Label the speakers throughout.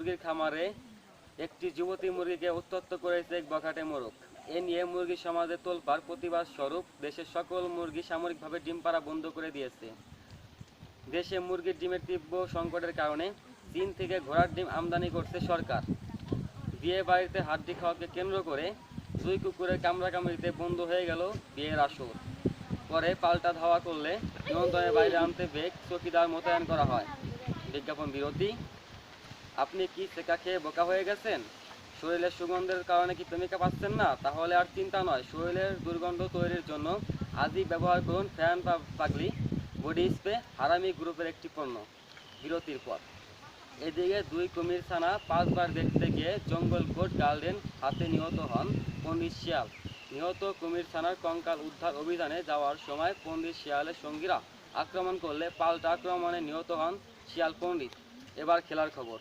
Speaker 1: মুরগির খামারে একটি যুবতী মুরগিকে উত্তপ্ত করেছে এক বখাটে মোরগ। এ নিয়ে মুরগি সমাজে তোলপাড় প্রতিবাদ স্বরূপ দেশের সকল মুরগি সামরিকভাবে ডিম পাড়া বন্ধ করে দিয়েছে। দেশে মুরগির ডিমের তীব্র সংকটের কারণে চীন থেকে ঘোড়ার ডিম আমদানি করছে সরকার। বিয়ে বাড়িতে হাড্ডি খাওয়াকে কেন্দ্র করে দুই কুকুরের কামড়াকামড়িতে বন্ধ হয়ে গেল বিয়ের আসর। পরে পাল্টা ধাওয়া করলে নিয়ন্ত্রণের বাইরে আনতে বেগ চকিদার মোতায়েন করা হয়। বিজ্ঞাপন বিরতি। আপনি কি সেকা খেয়ে বোকা হয়ে গেছেন? শরীরের সুগন্ধের কারণে কি প্রেমিকা পাচ্ছেন না? তাহলে আর চিন্তা নয়, শরীরের দুর্গন্ধ তৈরির জন্য আজই ব্যবহার করুন ফ্যান বা পাগলি, বডি স্প্রে, হারামি গ্রুপের একটি পণ্য বিরতির পর এদিকে দুই কুমির ছানা পাঁচবার দেখতে গিয়ে জঙ্গল কোর্ট গার্ডেন হাতে নিহত হন পণ্ডিত শিয়াল। নিহত কুমির ছানার কঙ্কাল উদ্ধার অভিযানে যাওয়ার সময় পণ্ডিত শিয়ালের সঙ্গীরা আক্রমণ করলে পাল্টা আক্রমণে নিহত হন শিয়াল পণ্ডিত। এবার খেলার খবর।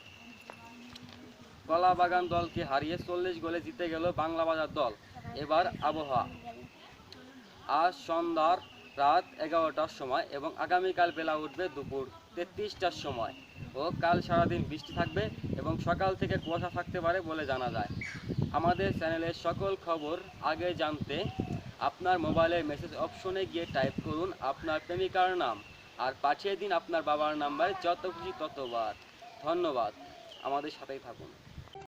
Speaker 1: কলাবাগান দলকে হারিয়ে চল্লিশ গোলে জিতে গেল বাংলা বাজার দল। এবার আবহাওয়া। আজ সন্ধ্যার রাত এগারোটার সময় এবং আগামীকাল বেলা উঠবে দুপুর তেত্রিশটার সময়। ও কাল সারাদিন বৃষ্টি থাকবে এবং সকাল থেকে কুয়াশা থাকতে পারে বলে জানা যায়। আমাদের চ্যানেলের সকল খবর আগে জানতে আপনার মোবাইলের মেসেজ অপশনে গিয়ে টাইপ করুন আপনার প্রেমিকার নাম আর পাঠিয়ে দিন আপনার বাবার নাম্বারে যত খুশি ততবার। ধন্যবাদ। আমাদের সাথেই থাকুন।